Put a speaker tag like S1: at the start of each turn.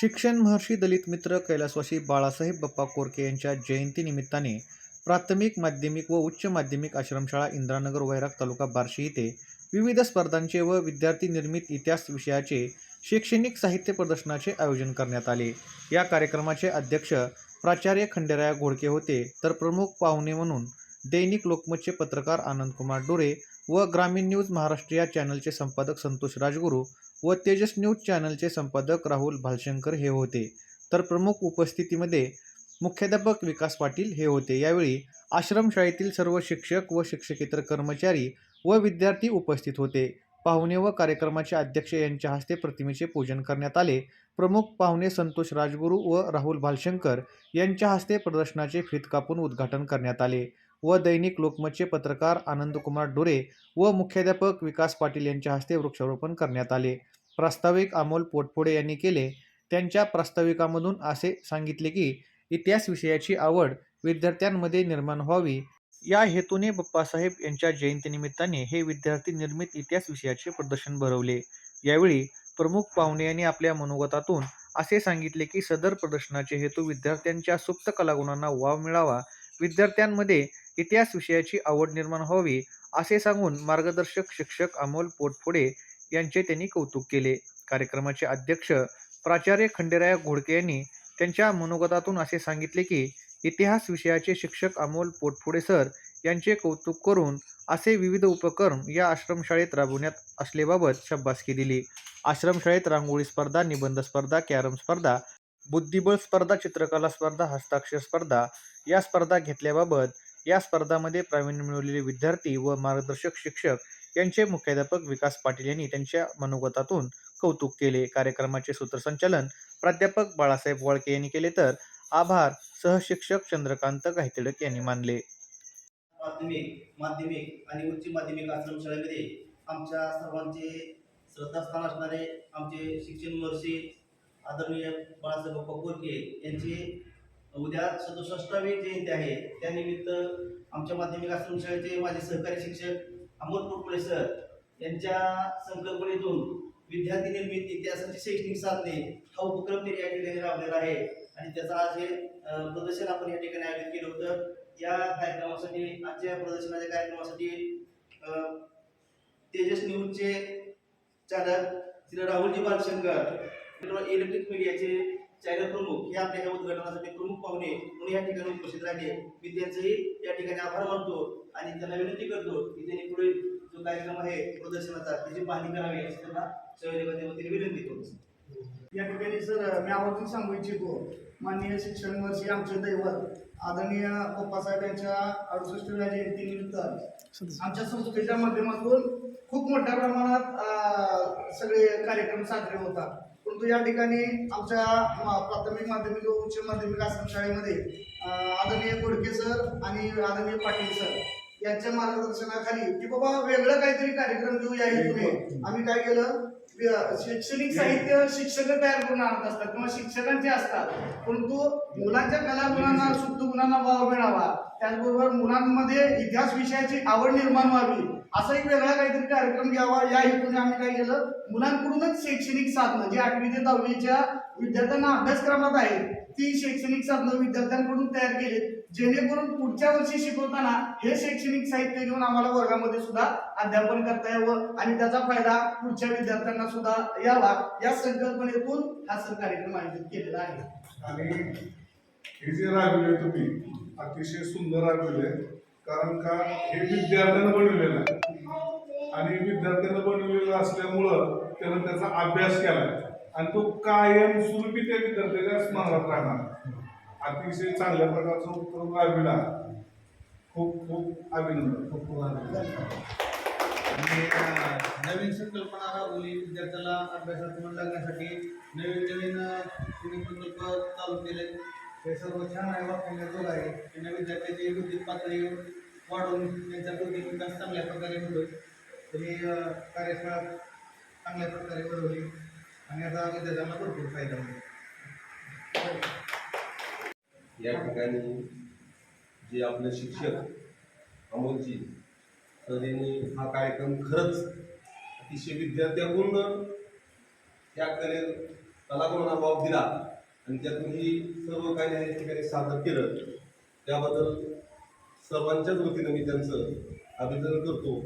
S1: शिक्षण महर्षी दलित मित्र कैलासवासी बाळासाहेब बप्पा कोरके यांच्या जयंतीनिमित्ताने प्राथमिक माध्यमिक व उच्च माध्यमिक आश्रमशाळा इंद्रानगर वैराग तालुका बार्शी येथे विविध स्पर्धांचे व विद्यार्थी निर्मित इतिहास विषयाचे शैक्षणिक साहित्य प्रदर्शनाचे आयोजन करण्यात आले. या कार्यक्रमाचे अध्यक्ष प्राचार्य खंडेराया घोडके होते. तर प्रमुख पाहुणे म्हणून दैनिक लोकमतचे पत्रकार आनंदकुमार डोरे व ग्रामीण न्यूज महाराष्ट्र या चॅनलचे संपादक संतोष राजगुरू व तेजस न्यूज चॅनलचे संपादक राहुल भालशंकर हे होते. तर प्रमुख उपस्थितीमध्ये मुख्याध्यापक विकास पाटील हे होते. यावेळी आश्रमशाळेतील सर्व शिक्षक व शिक्षकेतर कर्मचारी व विद्यार्थी उपस्थित होते. पाहुणे व कार्यक्रमाचे अध्यक्ष यांच्या हस्ते प्रतिमेचे पूजन करण्यात आले. प्रमुख पाहुणे संतोष राजगुरू व राहुल भालशंकर यांच्या हस्ते प्रदर्शनाचे फीत कापून उद्घाटन करण्यात आले व दैनिक लोकमतचे पत्रकार आनंदकुमार डोरे व मुख्याध्यापक विकास पाटील यांच्या हस्ते वृक्षारोपण करण्यात आले. प्रास्ताविक अमोल पोटफोडे यांनी केले. त्यांच्या प्रास्ताविकामधून असे सांगितले की इतिहास विषयाची आवड विद्यार्थ्यांमध्ये निर्माण व्हावी. या हेतूने बाप्पासाहेब यांच्या जयंतीनिमित्ताने हे विद्यार्थी निर्मित इतिहास विषयाचे प्रदर्शन भरवले. यावेळी प्रमुख पाहुणे यांनी आपल्या मनोगतातून असे सांगितले की सदर प्रदर्शनाचे हेतू विद्यार्थ्यांच्या सुप्त कलागुणांना वाव मिळावा विद्यार्थ्यांमध्ये इतिहास विषयाची आवड निर्माण व्हावी असे सांगून मार्गदर्शक शिक्षक अमोल पोटफोडे यांचे त्यांनी कौतुक केले. कार्यक्रमाचे अध्यक्ष प्राचार्य खंडेराया घोडके यांनी त्यांच्या मनोगतातून असे सांगितले की इतिहास विषयाचे शिक्षक अमोल पोटफोडे सर यांचे कौतुक करून असे विविध उपक्रम या आश्रमशाळेत राबवण्यात असलेबाबत शब्बासकी दिली. आश्रमशाळेत रांगोळी स्पर्धा निबंध स्पर्धा कॅरम स्पर्धा बुद्धिबळ स्पर्धा चित्रकला स्पर्धा हस्ताक्षर स्पर्धा या स्पर्धा घेतल्याबाबत या स्पर्धामध्ये प्रावीण्य मिळवलेले विद्यार्थी व मार्गदर्शक शिक्षक यांचे मुख्याध्यापक विकास पाटील यांनी त्यांच्या मनोगतातून कौतुक केले. कार्यक्रमाचे सूत्रसंचालन प्राध्यापक बाळासाहेब वाळके यांनी केले तर आभार सहशिक्षक चंद्रकांत गायतिडक यांनी मानले.
S2: प्राथमिक माध्यमिक आणि उच्च माध्यमिक आश्रमशाळेमध्ये आमच्या सर्वांचे श्रद्धास्थान असणारे आमचे शिक्षण महर्षी आदरणीय बाळासाहेब बाप्पा कोरके यांची उद्या सदुसष्टावी जयंती आहे. त्यानिमित्त आमच्या माध्यमिक आश्रमशाळेचे माझे सहकारी शिक्षक अमोल पोटपुळे सर यांच्या संकल्पनेतून विद्यार्थी निर्मित इतिहासाची शैक्षणिक साधने हा उपक्रम त्यांनी या ठिकाणी राबलेला आहे. आणि त्याचा आज हे प्रदर्शन आपण या ठिकाणी आयोजित केलं होतं. या कार्यक्रमासाठी आजच्या प्रदर्शनाच्या कार्यक्रमासाठी तेजस न्यूजचे चालक श्री राहुलजी बालशंकर इलेक्ट्रिक मीडियाचे चॅनल प्रमुख हे आपल्या या उद्घाटनासाठी प्रमुख पाहुणे म्हणून या ठिकाणी उपस्थित राहिले. मी त्यांचेही या ठिकाणी आभार मानतो आणि त्यांना विनंती करतो की त्यांनी पुढे जो कार्यक्रम आहे प्रदर्शनाचा त्याची पाहणी करावी अशी त्यांना संयोजकांच्या वतीने विनंती करतो
S3: या ठिकाणी सर मी आवर्जून सांगू इच्छितो माननीय शिक्षण वर्षी आमचे दैवत आदरणीय पप्पासाहेब यांच्या अडुसष्टव्या जयंतीनिमित्त आमच्या संस्थेच्या माध्यमातून खूप मोठ्या प्रमाणात सगळे कार्यक्रम साजरे होतात. परंतु या ठिकाणी आमच्या प्राथमिक माध्यमिक व उच्च माध्यमिक आश्रमशाळेमध्ये शाळेमध्ये आदरणीय गोडके सर आणि आदरणीय पाटील सर यांच्या मार्गदर्शनाखाली की बाबा वेगळं काहीतरी कार्यक्रम घेऊया इथून आम्ही काय केलं? शैक्षणिक साहित्य शिक्षक तयार करून आणत असतात किंवा शिक्षकांचे असतात. परंतु मुलांच्या कलागुणांना शुद्ध गुणांना वाव मिळावा. त्याचबरोबर मुलांमध्ये इतिहास विषयाची आवड निर्माण व्हावी. असा एक वेगळा काहीतरी कार्यक्रम घ्यावा. या हेतूने आम्ही काय केलं? मुलांकडूनच शैक्षणिक साधनं जे आठवी ते दहावीच्या विद्यार्थ्यांना अभ्यासक्रमात आहे ती शैक्षणिक साधनं विद्यार्थ्यांकडून तयार केली जेणेकरून पुढच्या वर्षी शिकवताना हे शैक्षणिक साहित्य घेऊन आम्हाला वर्गामध्ये सुद्धा अध्यापन करता यावं आणि त्याचा फायदा पुढच्या विद्यार्थ्यांना सुद्धा यावा. या संकल्पनेतून हा सर कार्यक्रम आयोजित केलेला आहे.
S4: आणि हे जे राबविले तुम्ही अतिशय सुंदर राबविले. कारण का? हे विद्यार्थ्यानं बनवलेलं आहे. आणि विद्यार्थ्यानं बनवलेलं असल्यामुळं त्यानं त्याचा अभ्यास केला आणि तो कायम स्वरूपी त्या विद्यार्थ्याच्या स्मरणात राहणार. अतिशय चांगल्या प्रकारचा उपक्रम राबविला खूप खूप अभिनंदन. खूप खूप अभिनंदन.
S5: नवीन संकल्पना राबवली विद्यार्थ्याला अभ्यासात मन लागण्यासाठी नवीन नवीन तुम्ही प्रकल्प चालू केले हे सर्व छान आहे वापरण्याजोग आहे. त्यांना विद्यार्थ्याची बुद्धिक पातळी वाढवून त्यांचा बुद्धिक विकास चांगल्या प्रकारे होतो तुम्ही कार्यशाळा चांगल्या प्रकारे घडवली आणि आता विद्यार्थ्यांना भरपूर फायदा होईल.
S6: या ठिकाणी जे आपले शिक्षक अमोलजी तर यांनी हा कार्यक्रम खरंच अतिशय विद्यार्थ्यापूर्ण त्या कले कलागुणांना वाव दिला. आणि त्यातून ही सर्व काही या ठिकाणी सादर केलं त्याबद्दल सर्वांच्याच वतीनं मी त्यांचं अभिनंदन करतो.